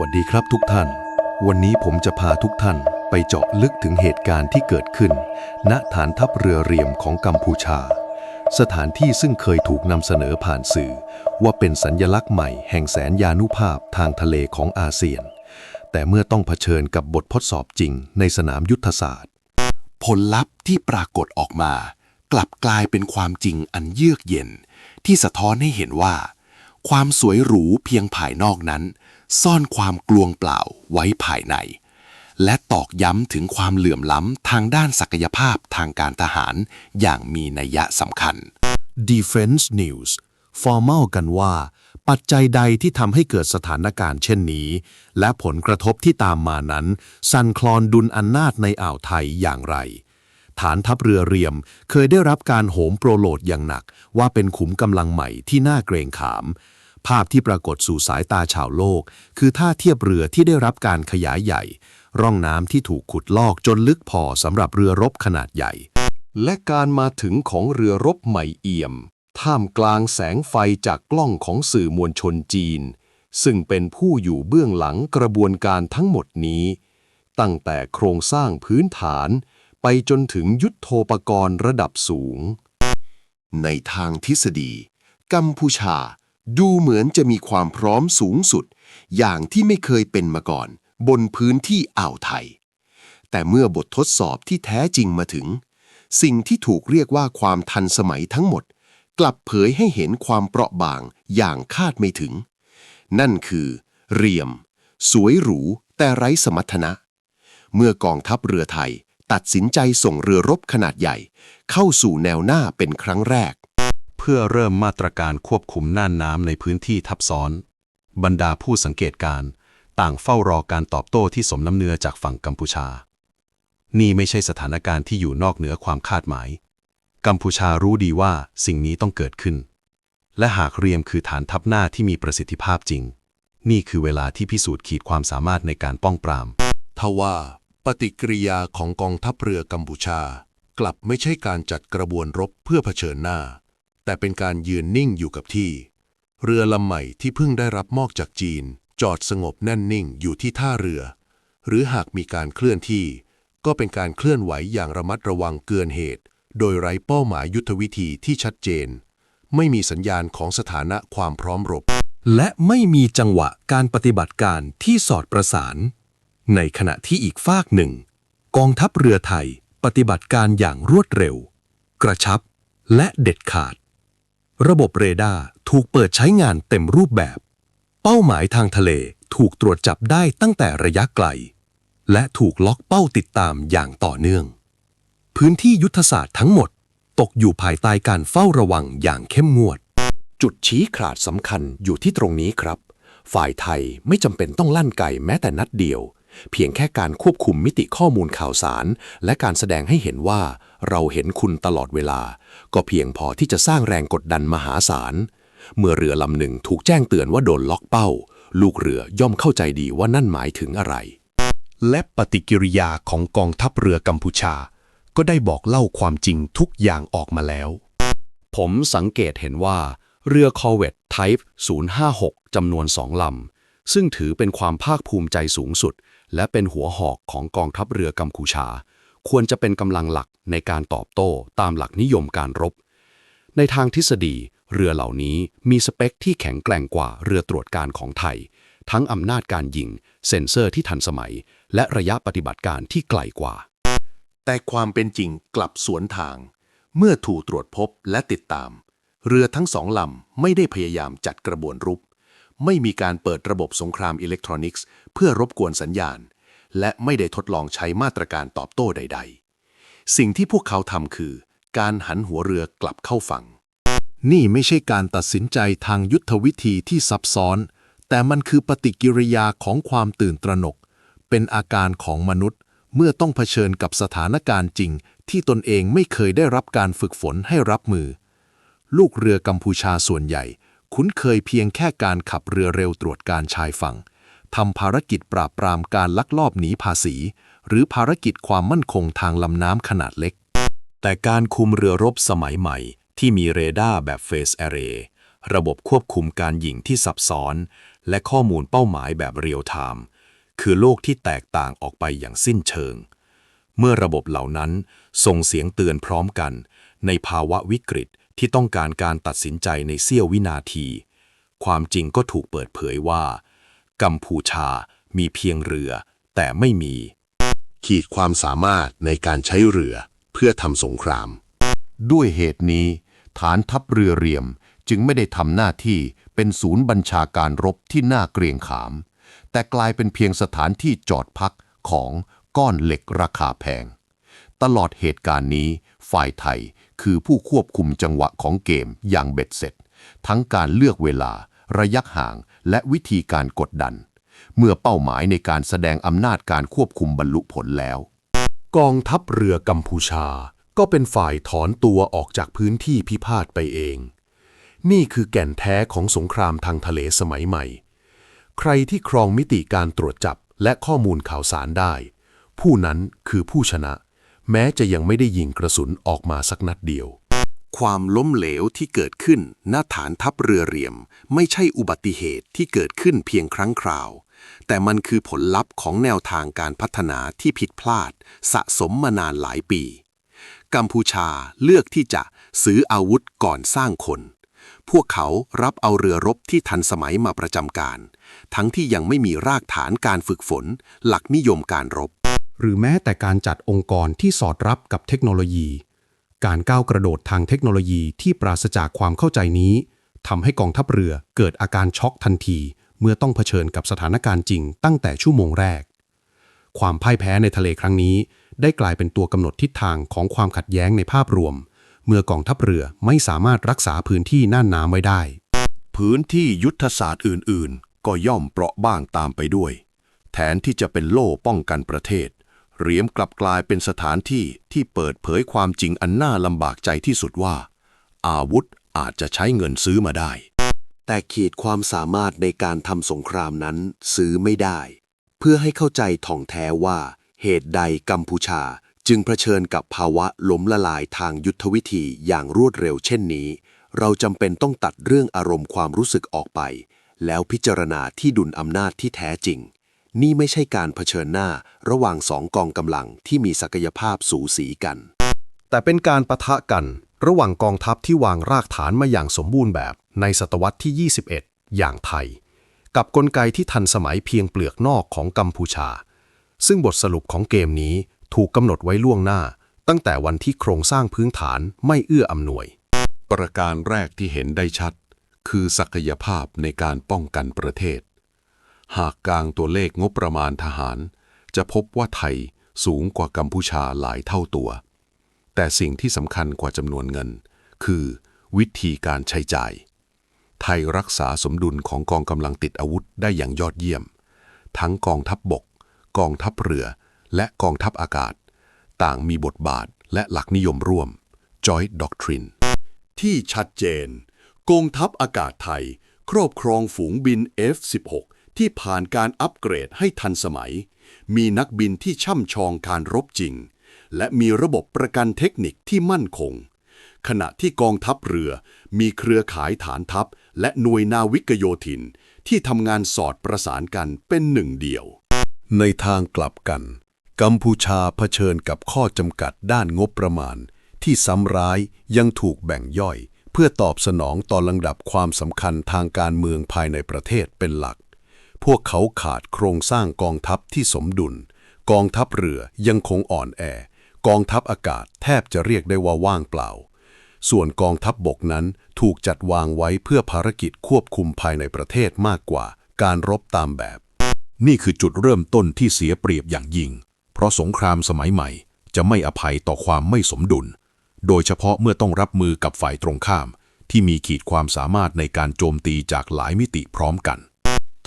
วัสดีครับทุกท่าน วันนี้ผมจะพาทุกท่านไปเจาะลึกถึงเหตุการณ์ที่เกิดขึ้น ณฐานทัพเรือเรียมของกัมพูชา สถานที่ซึ่งเคยถูกนำเสนอผ่านสื่อ ว่าเป็นสัญญลักษณ์ใหม่แห่งแสนยานุภาพทางทะเลของอาเซียน แต่เมื่อต้องเผชิญกับบททดสอบจริงในสนามยุทธศาสตร์ ผลลัพธ์ที่ปรากฏออกมา กลับกลายเป็นความจริงอันเยือกเย็น ที่สะท้อนให้เห็นว่า ความสวยหรูเพียงภายนอกนั้น ซ่อนความกลวงเปล่าไว้ภายใน และตอกย้ำถึงความเหลื่อมล้ำทางด้านศักยภาพทางการทหารอย่างมีนัยยะสำคัญ Defense News ฟอร์มัลกันว่า ปัจจัยใดที่ทำให้เกิดสถานการณ์เช่นนี้ และผลกระทบที่ตามมานั้น สั่นคลอนดุลอำนาจในอ่าวไทยอย่างไร ฐานทัพเรือเรียมเคยได้รับการโหมโปรโลดอย่างหนัก ว่าเป็นขุมกำลังใหม่ที่น่าเกรงขาม ภาพที่ปรากฏสู่สายตาชาวโลก คือท่าเทียบเรือที่ได้รับการขยายใหญ่ ร่องน้ำที่ถูกขุดลอกจนลึกพอสำหรับเรือรบขนาดใหญ่ และการมาถึงของเรือรบใหม่เอี่ยม ท่ามกลางแสงไฟจากกล้องของสื่อมวลชนจีน ซึ่งเป็นผู้อยู่เบื้องหลังกระบวนการทั้งหมดนี้ ตั้งแต่โครงสร้างพื้นฐานไปจนถึงยุทธโธปกรณ์ระดับสูง ในทางทฤษฎี กัมพูชา ดูเหมือนจะมีความพร้อมสูงสุด อย่างที่ไม่เคยเป็นมาก่อน บนพื้นที่อ่าวไทย แต่เมื่อบททดสอบที่แท้จริงมาถึง สิ่งที่ถูกเรียกว่าความทันสมัยทั้งหมด กลับเผยให้เห็นความเปราะบางอย่างคาดไม่ถึง นั่นคือ เรียม สวยหรู แต่ไร้สมรรถนะ เมื่อกองทัพเรือไทย ตัดสินใจส่งเรือรบขนาดใหญ่ เข้าสู่แนวหน้าเป็นครั้งแรก พื่อเริ่มมาตรการควบคุมน่านน้ำในพื้นที่ทับซ้อน บรรดาผู้สังเกตการ์ต่างเฝ้ารอการตอบโต้ที่สมน้ำเนื้อจากฝั่งกัมพูชา นี่ไม่ใช่สถานการณ์ที่อยู่นอกเหนือความคาดหมาย กัมพูชารู้ดีว่าสิ่งนี้ต้องเกิดขึ้น และหากเรียมคือฐานทัพหน้าที่มีประสิทธิภาพจริง นี่คือเวลาที่พิสูจน์ขีดความสามารถในการป้องปราม ทว่าปฏิกิริยาของกองทัพเรือกัมพูชา กลับไม่ใช่การจัดกระบวนรบเพื่อเผชิญหน้า แต่เป็นการยืนนิ่งอยู่กับที่ เรือลำใหม่ที่เพิ่งได้รับมอบจากจีน จอดสงบแน่นนิ่งอยู่ที่ท่าเรือ หรือหากมีการเคลื่อนที่ ก็เป็นการเคลื่อนไหวอย่างระมัดระวังเกินเหตุ โดยไร้เป้าหมายยุทธวิธีที่ชัดเจน ไม่มีสัญญาณของสถานะความพร้อมรบ และไม่มีจังหวะการปฏิบัติการที่สอดประสาน ในขณะที่อีกฝากหนึ่ง กองทัพเรือไทยปฏิบัติการอย่างรวดเร็ว กระชับและเด็ดขาด ระบบเรดาร์ถูกเปิดใช้งานเต็มรูปแบบ เป้าหมายทางทะเลถูกตรวจจับได้ตั้งแต่ระยะไกล และถูกล็อกเป้าติดตามอย่างต่อเนื่อง พื้นที่ยุทธศาสตร์ทั้งหมด ตกอยู่ภายใต้การเฝ้าระวังอย่างเข้มงวด จุดชี้ขาดสำคัญอยู่ที่ตรงนี้ครับ ฝ่ายไทยไม่จำเป็นต้องลั่นไกแม้แต่นัดเดียว เพียงแค่การควบคุมมิติข้อมูลข่าวสาร และการแสดงให้เห็นว่า เราเห็นคุณตลอดเวลา ก็เพียงพอที่จะสร้างแรงกดดันมหาศาล เมื่อเรือลำหนึ่งถูกแจ้งเตือนว่าโดนล็อกเป้า ลูกเรือย่อมเข้าใจดีว่านั่นหมายถึงอะไร และปฏิกิริยาของกองทัพเรือกัมพูชา ก็ได้บอกเล่าความจริงทุกอย่างออกมาแล้ว ผมสังเกตเห็นว่าเรือคอเวตไทป์056 จำนวนสองลำ ซึ่งถือเป็นความภาคภูมิใจสูงสุด และเป็นหัวหอกของกองทัพเรือกัมพูชา ควรจะเป็นกำลังหลักในการตอบโต้ตามหลักนิยมการรบ ในทางทฤษฎี เรือเหล่านี้มีสเปคที่แข็งแกร่งกว่าเรือตรวจการของไทย ทั้งอำนาจการยิง เซ็นเซอร์ที่ทันสมัย และระยะปฏิบัติการที่ไกลกว่า แต่ความเป็นจริงกลับสวนทาง เมื่อถูกตรวจพบและติดตาม เรือทั้งสองลำไม่ได้พยายามจัดกระบวนรุก ไม่มีการเปิดระบบสงครามอิเล็กทรอนิกส์ เพื่อรบกวนสัญญาณ และไม่ได้ทดลองใช้มาตรการตอบโต้ใด ๆ สิ่งที่พวกเขาทำคือ การหันหัวเรือกลับเข้าฝั่ง นี่ไม่ใช่การตัดสินใจทางยุทธวิธีที่ซับซ้อน แต่มันคือปฏิกิริยาของความตื่นตระหนก เป็นอาการของมนุษย์ เมื่อต้องเผชิญกับสถานการณ์จริง ที่ตนเองไม่เคยได้รับการฝึกฝนให้รับมือ ลูกเรือกัมพูชาส่วนใหญ่ คุ้นเคยเพียงแค่การขับเรือเร็วตรวจการชายฝั่งทำภารกิจปราบปรามการลักลอบหนีภาษี หรือภารกิจความมั่นคงทางลำน้ำขนาดเล็ก แต่การคุมเรือรบสมัยใหม่ ที่มีเรดาร์แบบเฟส a อเรย์ระบบควบคุมการยิงที่ซับซ้อน และข้อมูลเป้าหมายแบบเรียลไทม์คือโลกที่แตกต่างออกไปอย่างสิ้นเชิง เมื่อระบบเหล่านั้นส่งเสียงเตือนพร้อมกัน ในภาวะวิกฤต ที่ต้องการการตัดสินใจในเสี้ยววินาที ความจริงก็ถูกเปิดเผยว่า กัมพูชามีเพียงเรือ แต่ไม่มี ขีดความสามารถในการใช้เรือเพื่อทำสงคราม ด้วยเหตุนี้ ฐานทัพเรือเรียมจึงไม่ได้ทำหน้าที่เป็นศูนย์บัญชาการรบที่น่าเกรงขาม แต่กลายเป็นเพียงสถานที่จอดพักของก้อนเหล็กราคาแพง ตลอดเหตุการณ์นี้ ฝ่ายไทย คือผู้ควบคุมจังหวะของเกมอย่างเบ็ดเสร็จ ทั้งการเลือกเวลา ระยะห่าง และวิธีการกดดัน เมื่อเป้าหมายในการแสดงอำนาจการควบคุมบรรลุผลแล้ว กองทัพเรือกัมพูชา ก็เป็นฝ่ายถอนตัวออกจากพื้นที่พิพาทไปเอง นี่คือแก่นแท้ของสงครามทางทะเลสมัยใหม่ ใครที่ครองมิติการตรวจจับและข้อมูลข่าวสารได้ ผู้นั้นคือผู้ชนะ แม้จะยังไม่ได้ยิงกระสุนออกมาสักนัดเดียว ความล้มเหลวที่เกิดขึ้นหน้าฐานทัพเรือเรียม ไม่ใช่อุบัติเหตุที่เกิดขึ้นเพียงครั้งคราว แต่มันคือผลลัพธ์ของแนวทางการพัฒนาที่ผิดพลาด สะสมมานานหลายปี กัมพูชาเลือกที่จะซื้ออาวุธก่อนสร้างคน พวกเขารับเอาเรือรบที่ทันสมัยมาประจำการ ทั้งที่ยังไม่มีรากฐานการฝึกฝน หลักนิยมการรบ หรือแม้แต่การจัดองค์กรที่สอดรับกับเทคโนโลยี การก้าวกระโดดทางเทคโนโลยีที่ปราศจากความเข้าใจนี้ทำให้กองทัพเรือเกิดอาการช็อกทันที เมื่อต้องเผชิญกับสถานการณ์จริงตั้งแต่ชั่วโมงแรก ความพ่ายแพ้ในทะเลครั้งนี้ ได้กลายเป็นตัวกำหนดทิศทางของความขัดแย้งในภาพรวม เมื่อกองทัพเรือไม่สามารถรักษาพื้นที่น่านน้ำไว้ได้ พื้นที่ยุทธศาสตร์อื่น ๆ ก็ย่อมเปราะบ้างตามไปด้วย แทนที่จะเป็นโล่ป้องกันประเทศ เหรียมกลับกลายเป็นสถานที่ที่เปิดเผยความจริงอันน่าลำบากใจที่สุดว่า อาวุธอาจจะใช้เงินซื้อมาได้ แต่ขีดความสามารถในการทำสงครามนั้นซื้อไม่ได้ เพื่อให้เข้าใจท่องแท้ว่า เหตุใดกัมพูชาจึงเผชิญกับภาวะล้มละลายทางยุทธวิธีอย่างรวดเร็วเช่นนี้ เราจำเป็นต้องตัดเรื่องอารมณ์ความรู้สึกออกไป แล้วพิจารณาที่ดุลอำนาจที่แท้จริง นี่ไม่ใช่การเผชิญหน้าระหว่างสองกองกำลังที่มีศักยภาพสูสีกัน แต่เป็นการปะทะกันระหว่างกองทัพที่วางรากฐานมาอย่างสมบูรณ์แบบในศตวรรษที่ 21 อย่างไทย กับกลไกที่ทันสมัยเพียงเปลือกนอกของกัมพูชา ซึ่งบทสรุปของเกมนี้ถูกกำหนดไว้ล่วงหน้า ตั้งแต่วันที่โครงสร้างพื้นฐานไม่เอื้ออำนวย ประการแรกที่เห็นได้ชัด คือศักยภาพในการป้องกันประเทศ หากกลางตัวเลขงบประมาณทหาร จะพบว่าไทยสูงกว่ากัมพูชาหลายเท่าตัว แต่สิ่งที่สำคัญกว่าจำนวนเงิน คือ วิธีการใช้จ่าย ไทยรักษาสมดุลของกองกำลังติดอาวุธได้อย่างยอดเยี่ยม ทั้งกองทัพบบก กองทัพเรือ และกองทัพอากาศ ต่างมีบทบาทและหลักนิยมร่วม Joint Doctrine ที่ชัดเจน กองทัพอากาศไทย ครอบครองฝูงบิน F-16 ที่ผ่านการอัปเกรดให้ทันสมัย มีนักบินที่ช่ำชองการรบจริง และมีระบบประกันเทคนิคที่มั่นคง ขณะที่กองทัพเรือมีเครือข่ายฐานทัพ และหน่วยนาวิกโยธิน ที่ทำงานสอดประสานกันเป็นหนึ่งเดียว ในทางกลับกัน กัมพูชาเผชิญกับข้อจำกัดด้านงบประมาณ ที่ซ้ำร้ายยังถูกแบ่งย่อย เพื่อตอบสนองต่อลำดับความสำคัญทางการเมืองภายในประเทศเป็นหลัก พวกเขาขาดโครงสร้างกองทัพที่สมดุล กองทัพเรือยังคงอ่อนแอ กองทัพอากาศแทบจะเรียกได้ว่าว่างเปล่า ส่วนกองทัพบบกนั้นถูกจัดวางไว้เพื่อภารกิจควบคุมภายในประเทศมากกว่า การรบตามแบบ นี่คือจุดเริ่มต้นที่เสียเปรียบอย่างยิ่ง เพราะสงครามสมัยใหม่ จะไม่อภัยต่อความไม่สมดุล โดยเฉพาะเมื่อต้องรับมือกับฝ่ายตรงข้าม ที่มีขีดความสามารถในการโจมตีจากหลายมิติพร้อมกัน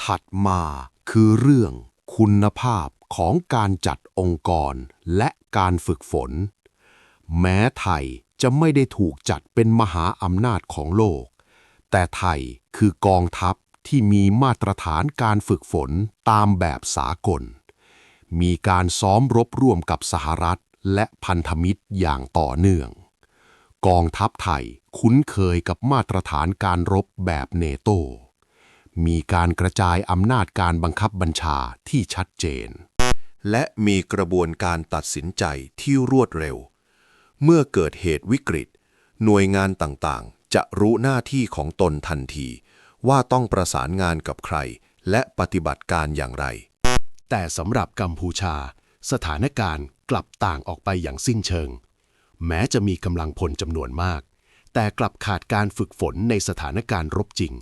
ถัดมาคือเรื่องคุณภาพของการจัดองค์กรและการฝึกฝน แม้ไทยจะไม่ได้ถูกจัดเป็นมหาอำนาจของโลก แต่ไทยคือกองทัพที่มีมาตรฐานการฝึกฝนตามแบบสากล มีการซ้อมรบร่วมกับสหรัฐและพันธมิตรอย่างต่อเนื่อง กองทัพไทยคุ้นเคยกับมาตรฐานการรบแบบเนโต มีการกระจายอำนาจการบังคับบัญชาที่ชัดเจน และมีกระบวนการตัดสินใจที่รวดเร็ว เมื่อเกิดเหตุวิกฤต หน่วยงานต่างๆ จะรู้หน้าที่ของตนทันที ว่าต้องประสานงานกับใคร และปฏิบัติการอย่างไร แต่สำหรับกัมพูชา สถานการณ์กลับต่างออกไปอย่างสิ้นเชิง แม้จะมีกำลังพลจำนวนมาก แต่กลับขาดการฝึกฝนในสถานการณ์รบจริง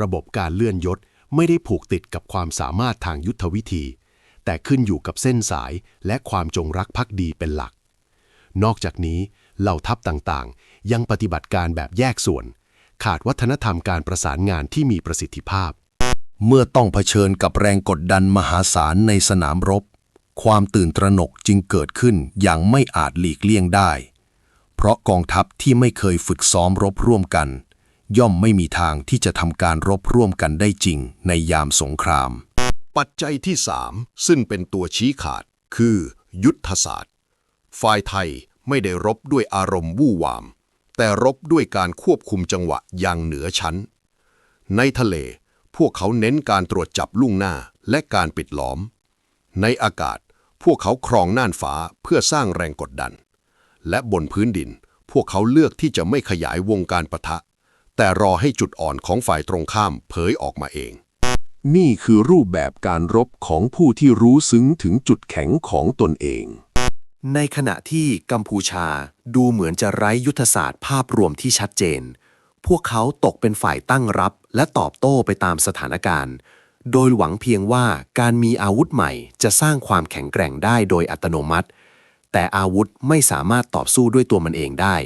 ระบบการเลื่อนยศไม่ได้ผูกติดกับความสามารถทางยุทธวิธี แต่ขึ้นอยู่กับเส้นสายและความจงรักภักดีเป็นหลัก นอกจากนี้เหล่าทัพต่างๆ ยังปฏิบัติการแบบแยกส่วน ขาดวัฒนธรรมการประสานงานที่มีประสิทธิภาพ เมื่อต้องเผชิญกับแรงกดดันมหาศาลในสนามรบ ความตื่นตระหนกจึงเกิดขึ้นอย่างไม่อาจหลีกเลี่ยงได้ เพราะกองทัพที่ไม่เคยฝึกซ้อมรบร่วมกัน ย่อมไม่มีทางที่จะทำการรบร่วมกันได้จริงในยามสงคราม ปัจจัยที่ 3 ซึ่งเป็นตัวชี้ขาด คือ ยุทธศาสตร์ ฝ่ายไทยไม่ได้รบด้วยอารมณ์วู่วาม แต่รบด้วยการควบคุมจังหวะอย่างเหนือชั้น ในทะเล พวกเขาเน้นการตรวจจับลุ่งหน้าและการปิดล้อม ในอากาศ พวกเขาครองน่านฟ้าเพื่อสร้างแรงกดดัน และบนพื้นดิน พวกเขาเลือกที่จะไม่ขยายวงการปะทะ แต่รอให้จุดอ่อนของฝ่ายตรงข้ามเผยออกมาเอง นี่คือรูปแบบการรบของผู้ที่รู้ซึ้งถึงจุดแข็งของตนเอง ในขณะที่กัมพูชาดูเหมือนจะไร้ยุทธศาสตร์ภาพรวมที่ชัดเจน พวกเขาตกเป็นฝ่ายตั้งรับและตอบโต้ไปตามสถานการณ์ โดยหวังเพียงว่าการมีอาวุธใหม่จะสร้างความแข็งแกร่งได้โดยอัตโนมัติ แต่อาวุธไม่สามารถตอบสู้ด้วยตัวมันเองได้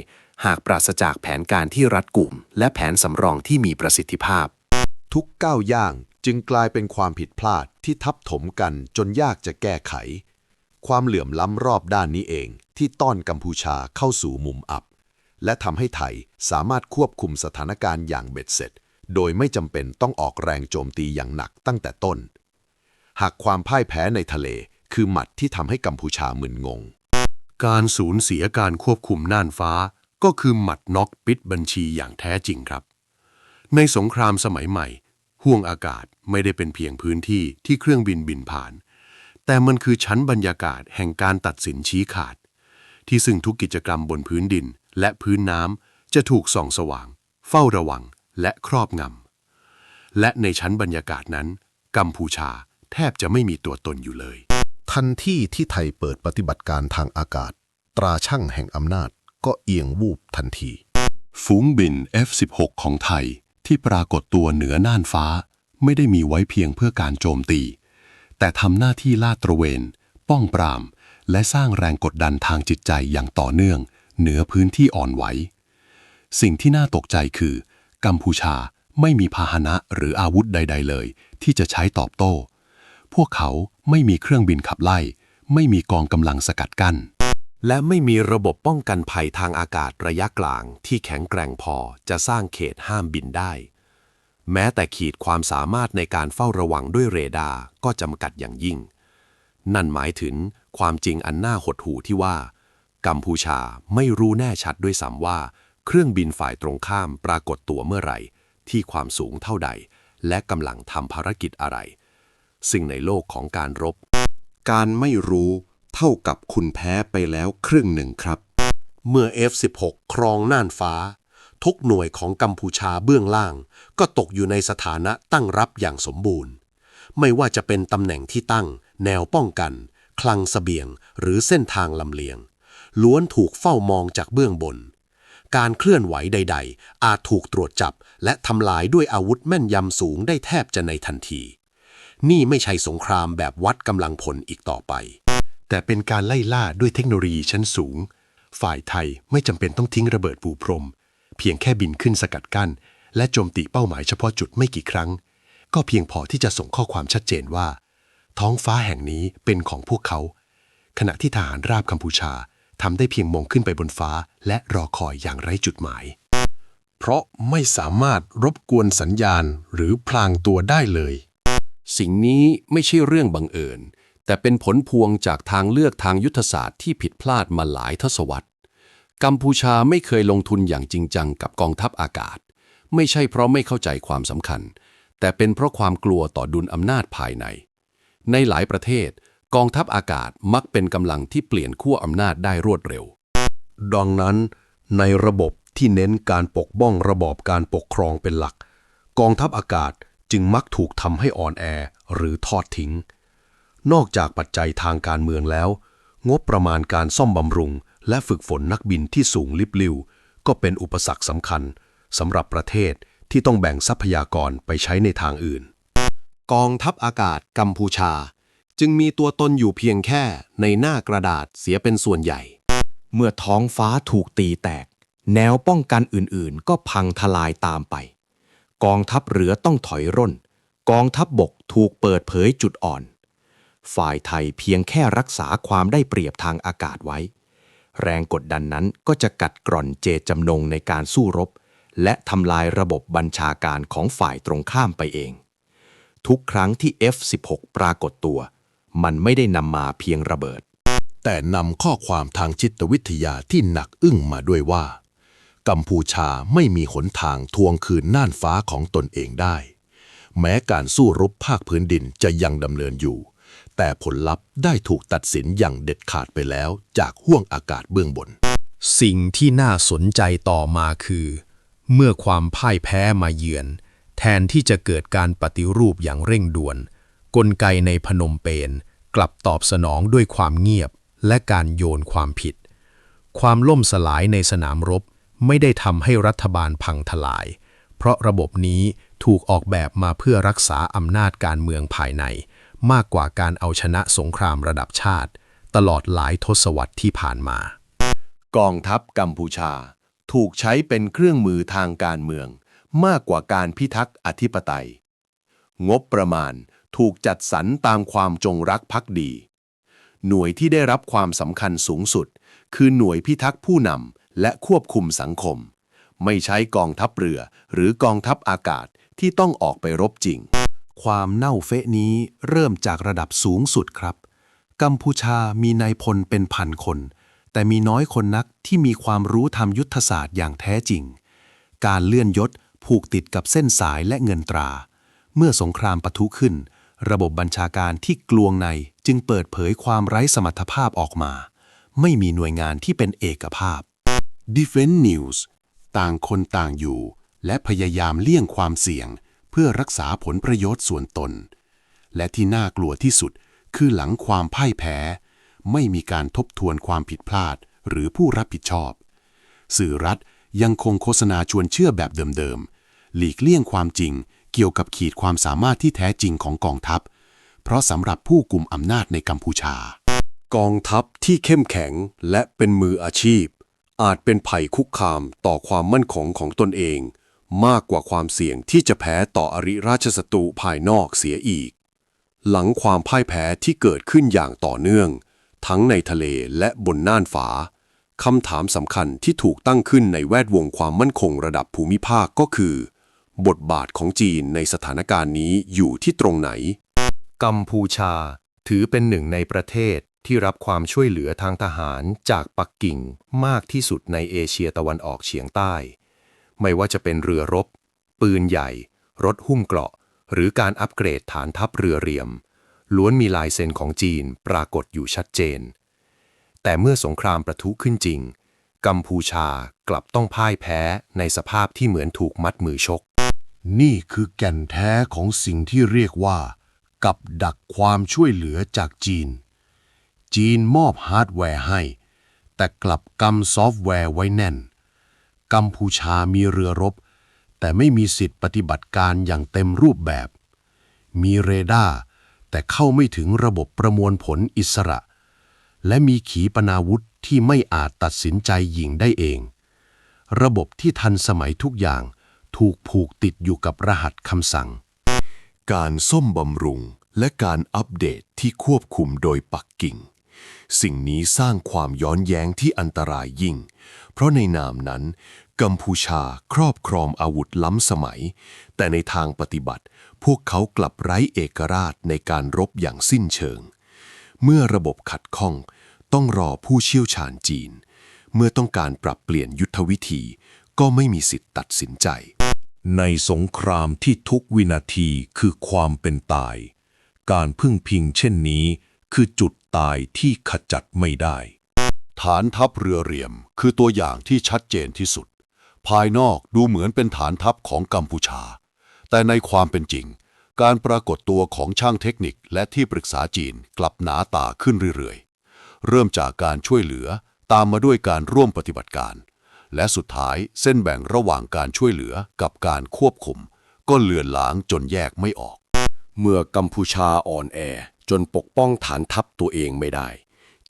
หากปราศจากแผนการที่รัดกุมและแผนสำรองที่มีประสิทธิภาพ ทุกก้าวย่างจึงกลายเป็นความผิดพลาดที่ทับถมกันจนยากจะแก้ไข ความเหลื่อมล้ำรอบด้านนี้เองที่ต้อนกัมพูชาเข้าสู่มุมอับ และทำให้ไทยสามารถควบคุมสถานการณ์อย่างเบ็ดเสร็จ โดยไม่จำเป็นต้องออกแรงโจมตีอย่างหนักตั้งแต่ต้น หากความพ่ายแพ้ในทะเลคือหมัดที่ทำให้กัมพูชามึนงง การสูญเสียการควบคุมน่านฟ้า ก็คือหมัดน็อกปิดบัญชีอย่างแท้จริงครับ ในสงครามสมัยใหม่ ห่วงอากาศไม่ได้เป็นเพียงพื้นที่ที่เครื่องบินบินผ่าน แต่มันคือชั้นบรรยากาศแห่งการตัดสินชี้ขาด ที่ซึ่งทุกกิจกรรมบนพื้นดินและพื้นน้ำจะถูกส่องสว่าง เฝ้าระวังและครอบงำและในชั้นบรรยากาศนั้น กัมพูชาแทบจะไม่มีตัวตนอยู่เลย ทันที่ที่ไทยเปิดปฏิบัติการทางอากาศ ตราช่างแห่งอำนาจ ก็เอียงวูบทันที ฝูงบิน F-16 ของไทยที่ปรากฏตัวเหนือน่านฟ้า ไม่ได้มีไว้เพียงเพื่อการโจมตี แต่ทำหน้าที่ลาดตระเวน ป้องปราม และสร้างแรงกดดันทางจิตใจอย่างต่อเนื่อง เหนือพื้นที่อ่อนไหว สิ่งที่น่าตกใจคือ กัมพูชาไม่มีพาหนะหรืออาวุธใด ๆ เลย ที่จะใช้ตอบโต้ พวกเขาไม่มีเครื่องบินขับไล่ ไม่มีกองกำลังสกัดกั้น และไม่มีระบบป้องกันภัยทางอากาศระยะกลางที่แข็งแกร่งพอจะสร้างเขตห้ามบินได้ แม้แต่ขีดความสามารถในการเฝ้าระวังด้วยเรดาร์ก็จำกัดอย่างยิ่ง นั่นหมายถึงความจริงอันน่าหดหู่ที่ว่า กัมพูชาไม่รู้แน่ชัดด้วยซ้ำว่า เครื่องบินฝ่ายตรงข้ามปรากฏตัวเมื่อไหร่ ที่ความสูงเท่าใด และกำลังทำภารกิจอะไรซึ่งในโลกของการรบ การไม่รู้ เท่ากับคุณแพ้ไปแล้วครึ่งหนึ่งครับ เมื่อ F16 ครองน่านฟ้า ทุกหน่วยของกัมพูชาเบื้องล่าง ก็ตกอยู่ในสถานะตั้งรับอย่างสมบูรณ์ ไม่ว่าจะเป็นตำแหน่งที่ตั้ง แนวป้องกัน คลังสเสบียง หรือเส้นทางลำเลียง ล้วนถูกเฝ้ามองจากเบื้องบน การเคลื่อนไหวใด ๆ อาจถูกตรวจจับ และทำลายด้วยอาวุธแม่นยำสูงได้แทบจะในทันที นี่ไม่ใช่สงครามแบบวัดกำลังพลอีกต่อไป แต่เป็นการไล่ล่าด้วยเทคโนโลยีชั้นสูง ฝ่ายไทยไม่จำเป็นต้องทิ้งระเบิดปูพรม เพียงแค่บินขึ้นสกัดกั้น และโจมตีเป้าหมายเฉพาะจุดไม่กี่ครั้ง ก็เพียงพอที่จะส่งข้อความชัดเจนว่า ท้องฟ้าแห่งนี้เป็นของพวกเขา ขณะที่ทหารราบกัมพูชาทำได้เพียงมองขึ้นไปบนฟ้า และรอคอยอย่างไร้จุดหมาย เพราะไม่สามารถรบกวนสัญญาณหรือพลางตัวได้เลย สิ่งนี้ไม่ใช่เรื่องบังเอิญ แต่เป็นผลพวงจากทางเลือกทางยุทธศาสตร์ที่ผิดพลาดมาหลายทศวรรษ กัมพูชาไม่เคยลงทุนอย่างจริงจังกับกองทัพอากาศ ไม่ใช่เพราะไม่เข้าใจความสำคัญ แต่เป็นเพราะความกลัวต่อดุลอำนาจภายใน ในหลายประเทศ กองทัพอากาศมักเป็นกำลังที่เปลี่ยนขั้วอำนาจได้รวดเร็ว ดังนั้น ในระบบที่เน้นการปกป้องระบอบการปกครองเป็นหลัก กองทัพอากาศจึงมักถูกทำให้อ่อนแอหรือทอดทิ้ง นอกจากปัจจัยทางการเมืองแล้ว งบประมาณการซ่อมบำรุง และฝึกฝนนักบินที่สูงลิบลิว ก็เป็นอุปสรรคสำคัญสำหรับประเทศที่ต้องแบ่งทรัพยากรไปใช้ในทางอื่น กองทัพอากาศกัมพูชา จึงมีตัวตนอยู่เพียงแค่ในหน้ากระดาษเสียเป็นส่วนใหญ่ เมื่อท้องฟ้าถูกตีแตก แนวป้องกันอื่นๆ ก็พังทลายตามไป กองทัพเรือต้องถอยร่น กองทัพบบกถูกเปิดเผยจุดอ่อน ฝ่ายไทยเพียงแค่รักษาความได้เปรียบทางอากาศไว้ แรงกดดันนั้นก็จะกัดกร่อนเจตจำนงในการสู้รบ และทำลายระบบบัญชาการของฝ่ายตรงข้ามไปเอง ทุกครั้งที่ F16 ปรากฏตัว มันไม่ได้นำมาเพียงระเบิด แต่นำข้อความทางจิตวิทยาที่หนักอึ้งมาด้วยว่า กัมพูชาไม่มีหนทางทวงคืนน่านฟ้าของตนเองได้ แม้การสู้รบภาคพื้นดินจะยังดำเนินอยู่ แต่ผลลัพธ์ได้ถูกตัดสินอย่างเด็ดขาดไปแล้วจากห้วงอากาศเบื้องบน สิ่งที่น่าสนใจต่อมาคือ เมื่อความพ่ายแพ้มาเยือน แทนที่จะเกิดการปฏิรูปอย่างเร่งด่วน กลไกในพนมเปญกลับตอบสนองด้วยความเงียบและการโยนความผิด ความล่มสลายในสนามรบไม่ได้ทำให้รัฐบาลพังทลาย เพราะระบบนี้ถูกออกแบบมาเพื่อรักษาอำนาจการเมืองภายใน มากกว่าการเอาชนะสงครามระดับชาติ ตลอดหลายทศวรรษที่ผ่านมา กองทัพกัมพูชา ถูกใช้เป็นเครื่องมือทางการเมือง มากกว่าการพิทักษ์อธิปไตย งบประมาณถูกจัดสรรตามความจงรักภักดี หน่วยที่ได้รับความสำคัญสูงสุด คือหน่วยพิทักษ์ผู้นำและควบคุมสังคม ไม่ใช้กองทัพเรือหรือกองทัพอากาศที่ต้องออกไปรบจริง ความเน่าเฟะนี้เริ่มจากระดับสูงสุดครับ กัมพูชามีนายพลเป็นพันคน แต่มีน้อยคนนักที่มีความรู้ทำยุทธศาสตร์อย่างแท้จริง การเลื่อนยศผูกติดกับเส้นสายและเงินตรา เมื่อสงครามปะทุขึ้น ระบบบัญชาการที่กลวงในจึงเปิดเผยความไร้สมรรถภาพออกมา ไม่มีหน่วยงานที่เป็นเอกภาพ Defense News ต่างคนต่างอยู่ และพยายามเลี่ยงความเสี่ยง พื่อรักษาผลประโยชน์ส่วนตน และที่น่ากลัวที่สุดคือหลังความพ่ายแพ้ ไม่มีการทบทวนความผิดพลาดหรือผู้รับผิดชอบ สื่อรัฐยังคงโฆษณาชวนเชื่อแบบเดิมๆ หลีกเลี่ยงความจริงเกี่ยวกับขีดความสามารถที่แท้จริงของกองทัพ เพราะสำหรับผู้กลุ่มอำนาจในกัมพูชา กองทัพที่เข้มแข็งและเป็นมืออาชีพ อาจเป็นภัยคุกคามต่อความมั่นคงของตนเอง มากกว่าความเสี่ยงที่จะแพ้ต่ออริราชศัตรูภายนอกเสียอีก หลังความพ่ายแพ้ที่เกิดขึ้นอย่างต่อเนื่อง ทั้งในทะเลและบนน่านฟ้าคำถามสำคัญที่ถูกตั้งขึ้นในแวดวงความมั่นคงระดับภูมิภาคก็คือ บทบาทของจีนในสถานการณ์นี้อยู่ที่ตรงไหน กัมพูชา ถือเป็นหนึ่งในประเทศที่รับความช่วยเหลือทางทหารจากปักกิ่งมากที่สุดในเอเชียตะวันออกเฉียงใต้ ไม่ว่าจะเป็นเรือรบ ปืนใหญ่ รถหุ้มเกราะ หรือการอัปเกรดฐานทัพเรือเรียม ล้วนมีลายเซ็นของจีนปรากฏอยู่ชัดเจน แต่เมื่อสงครามประทุขึ้นจริง กัมพูชากลับต้องพ่ายแพ้ในสภาพที่เหมือนถูกมัดมือชก นี่คือแก่นแท้ของสิ่งที่เรียกว่า กับดักความช่วยเหลือจากจีน จีนมอบฮาร์ดแวร์ให้ แต่กลับกำซอฟต์แวร์ไว้แน่น กัมพูชามีเรือรบ แต่ไม่มีสิทธิปฏิบัติการอย่างเต็มรูปแบบ มีเรดาร์แต่เข้าไม่ถึงระบบประมวลผลอิสระ และมีขีปนาวุธที่ไม่อาจตัดสินใจยิงได้เอง ระบบที่ทันสมัยทุกอย่างถูกผูกติดอยู่กับรหัสคำสั่ง การซ่อมบำรุงและการอัปเดตที่ควบคุมโดยปักกิ่ง สิ่งนี้สร้างความย้อนแย้งที่อันตรายยิ่ง เพราะในนามนั้น กัมพูชาครอบครองอาวุธล้ำสมัย แต่ในทางปฏิบัติ พวกเขากลับไร้เอกราชในการรบอย่างสิ้นเชิง เมื่อระบบขัดข้อง ต้องรอผู้เชี่ยวชาญจีน เมื่อต้องการปรับเปลี่ยนยุทธวิธี ก็ไม่มีสิทธิ์ตัดสินใจ ในสงครามที่ทุกวินาทีคือความเป็นตาย การพึ่งพิงเช่นนี้ คือจุดตายที่ขจัดไม่ได้ ฐานทัพเรือเหลี่ยมคือตัวอย่างที่ชัดเจนที่สุด ภายนอกดูเหมือนเป็นฐานทัพของกัมพูชา แต่ในความเป็นจริง การปรากฏตัวของช่างเทคนิคและที่ปรึกษาจีนกลับหนาตาขึ้นเรื่อยๆ เริ่มจากการช่วยเหลือตามมาด้วยการร่วมปฏิบัติการ และสุดท้ายเส้นแบ่งระหว่างการช่วยเหลือกับการควบคุม ก็เลือนลางจนแยกไม่ออก เมื่อกัมพูชาอ่อนแอจนปกป้องฐานทัพตัวเองไม่ได้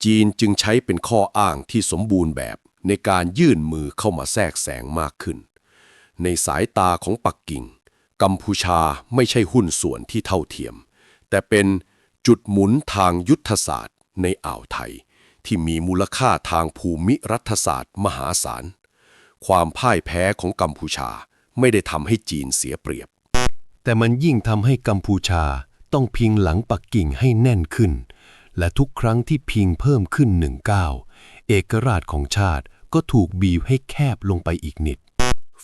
จีนจึงใช้เป็นข้ออ้างที่สมบูรณ์แบบ ในการยื่นมือเข้ามาแทรกแซงมากขึ้น ในสายตาของปักกิ่ง กัมพูชาไม่ใช่หุ้นส่วนที่เท่าเทียม แต่เป็นจุดหมุนทางยุทธศาสตร์ในอ่าวไทย ที่มีมูลค่าทางภูมิรัฐศาสตร์มหาศาล ความพ่ายแพ้ของกัมพูชาไม่ได้ทำให้จีนเสียเปรียบ แต่มันยิ่งทำให้กัมพูชาต้องพิงหลังปักกิ่งให้แน่นขึ้น และทุกครั้งที่พิงเพิ่มขึ้นหนึ่งก้าวเอกราชของชาติ ก็ถูกบีบให้แคบลงไปอีกนิด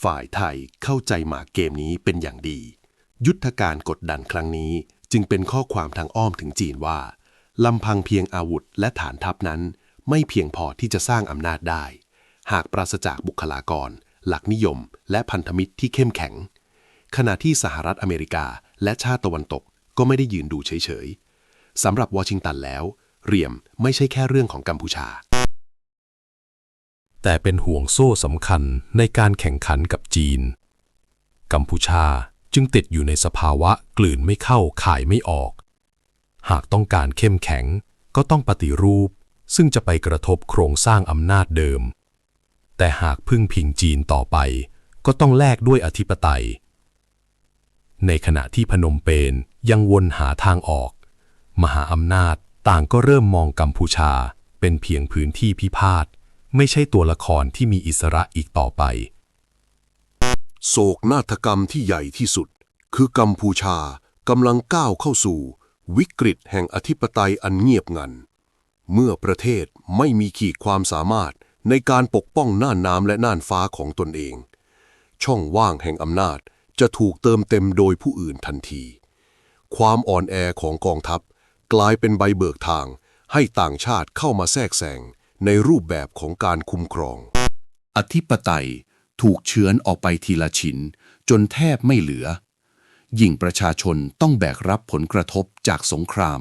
ฝ่ายไทยเข้าใจหมากเกมนี้เป็นอย่างดี ยุทธการกดดันครั้งนี้จึงเป็นข้อความทางอ้อมถึงจีนว่าลำพังเพียงอาวุธและฐานทัพนั้น ไม่เพียงพอที่จะสร้างอำนาจได้ หากปราศจากบุคลากร หลักนิยม และพันธมิตรที่เข้มแข็ง ขณะที่สหรัฐอเมริกาและชาติตะวันตกก็ไม่ได้ยืนดูเฉยๆสำหรับวอชิงตันแล้ว เรียมไม่ใช่แค่เรื่องของกัมพูชา แต่เป็นห่วงโซ่สำคัญในการแข่งขันกับจีน กัมพูชาจึงติดอยู่ในสภาวะกลืนไม่เข้าขายไม่ออก หากต้องการเข้มแข็งก็ต้องปฏิรูป ซึ่งจะไปกระทบโครงสร้างอำนาจเดิม แต่หากพึ่งพิงจีนต่อไป ก็ต้องแลกด้วยอธิปไตย ในขณะที่พนมเปญยังวนหาทางออก มหาอำนาจต่างก็เริ่มมองกัมพูชาเป็นเพียงพื้นที่พิพาท ไม่ใช่ตัวละครที่มีอิสระอีกต่อไป โศกนาฏกรรมที่ใหญ่ที่สุด คือกัมพูชากำลังก้าวเข้าสู่ วิกฤตแห่งอธิปไตยอันเงียบงัน เมื่อประเทศไม่มีขีดความสามารถในการปกป้องน่านน้ำและน่านฟ้าของตนเอง ช่องว่างแห่งอำนาจจะถูกเติมเต็มโดยผู้อื่นทันที ความอ่อนแอของกองทัพกลายเป็นใบเบิกทางให้ต่างชาติเข้ามาแทรกแซง ในรูปแบบของการคุ้มครอง อธิปไตยถูกเชื้อนออกไปทีละชิ้น จนแทบไม่เหลือ ยิ่งประชาชนต้องแบกรับผลกระทบจากสงคราม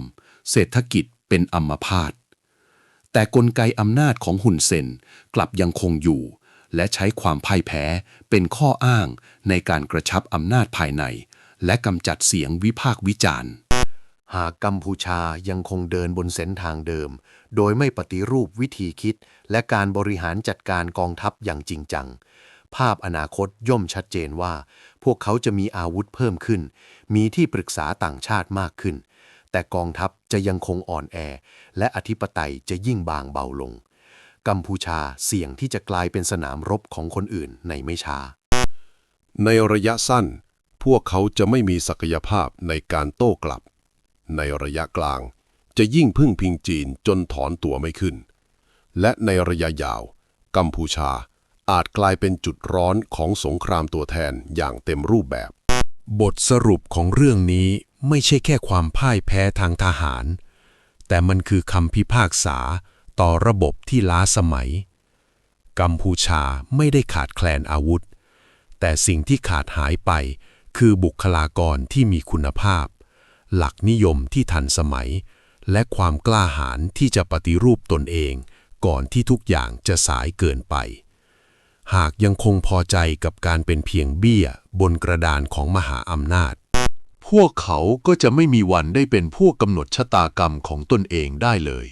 เศรษฐกิจเป็นอัมพาตแต่กลไกอำนาจของหุ่นเซนกลับยังคงอยู่ และใช้ความพ่ายแพ้เป็นข้ออ้างในการกระชับอำนาจภายใน และกำจัดเสียงวิพากษ์วิจารณ์ หากกัมพูชายังคงเดินบนเส้นทางเดิม โดยไม่ปฏิรูปวิธีคิด และการบริหารจัดการกองทัพอย่างจริงจัง ภาพอนาคตย่อมชัดเจนว่า พวกเขาจะมีอาวุธเพิ่มขึ้น มีที่ปรึกษาต่างชาติมากขึ้น แต่กองทัพจะยังคงอ่อนแอ และอธิปไตยจะยิ่งบางเบาลง กัมพูชาเสี่ยงที่จะกลายเป็นสนามรบของคนอื่นในไม่ช้า ในระยะสั้น พวกเขาจะไม่มีศักยภาพในการโต้กลับ ในระยะกลาง จะยิ่งพึ่งพิงจีนจนถอนตัวไม่ขึ้น และในระยะยาว กัมพูชาอาจกลายเป็นจุดร้อนของสงครามตัวแทนอย่างเต็มรูปแบบ บทสรุปของเรื่องนี้ไม่ใช่แค่ความพ่ายแพ้ทางทหาร แต่มันคือคำพิพากษาต่อระบบที่ล้าสมัย กัมพูชาไม่ได้ขาดแคลนอาวุธ แต่สิ่งที่ขาดหายไปคือบุคลากรที่มีคุณภาพ หลักนิยมที่ทันสมัย และความกล้าหาญที่จะปฏิรูปตนเอง ก่อนที่ทุกอย่างจะสายเกินไป หากยังคงพอใจกับการเป็นเพียงเบี้ยบนกระดานของมหาอำนาจ พวกเขาก็จะไม่มีวันได้เป็นผู้กำหนดชะตากรรมของตนเองได้เลย